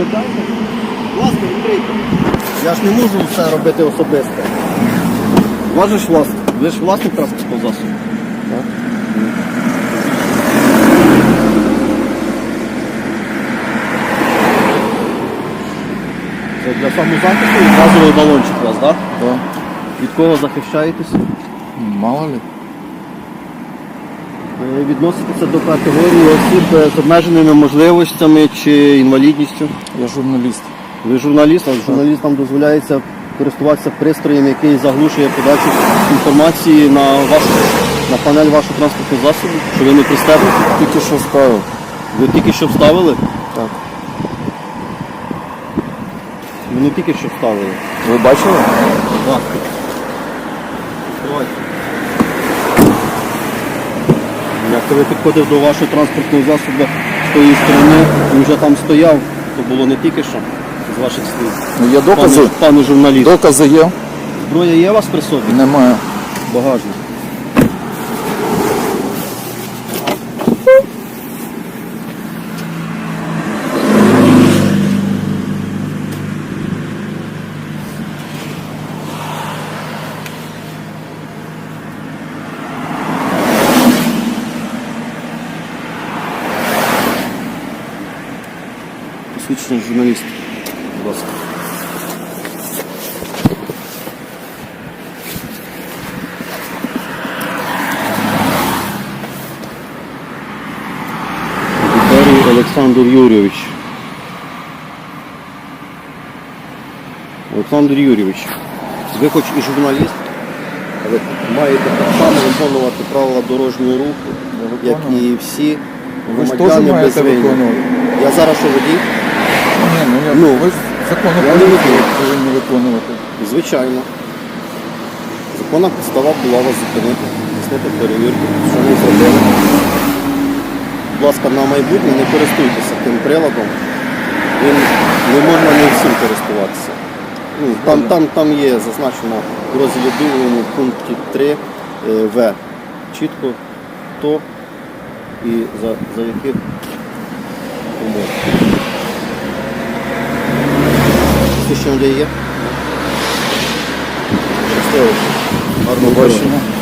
Відповідайте. Власне, відкрийте. Я ж не можу все робити особисто. Важиш власне. Ви ж власник транспортного засобу. Так? Це для самозахисту і газовий балончик у вас, так? Да? Так. Від кого захищаєтесь? Мало ли. Ви відноситеся до категорії осіб е, з обмеженими можливостями чи інвалідністю. Я журналіст. Ви журналіст, а журналістам дозволяється користуватися пристроєм, який заглушує подачу інформації на вашу на панель вашого транспортного засобу, що ви не пристебнуті. Тільки що ставив. Ви тільки що вставили? Так. Ви не тільки що вставили. Ви бачили? Будь ласка. Ви підходив до вашого транспортного засобу з тої сторони і вже там стояв, то було не тільки що з ваших слів. Ну, є докази. Пане, пане журналіст. Докази є? Зброя є у вас при собі? Немає. Багажник. Посвідчення журналіст. Будь ласка. Віталій Олександр Юрійович. Олександр Юрійович, ви хоч і журналіст, але маєте так само виконувати правила дорожнього руху, як і всі Ви ж теж громадяни без вини. виконувати. Я зараз що водій? Ні, ну, я, Ну, ви ж закон я не виконую. повинні виконувати. Звичайно. Законна підстава була вас зупинити, здійснити перевірку, що ми зробили. Будь ласка, на майбутнє не користуйтеся тим приладом. Він не можна не всім користуватися. Ну, там, там, там є зазначено в розділі другому пункті 3 е, В. Чітко хто і за, за яких умов. Свідчення де є? Щасливо. Гарного здоров'я.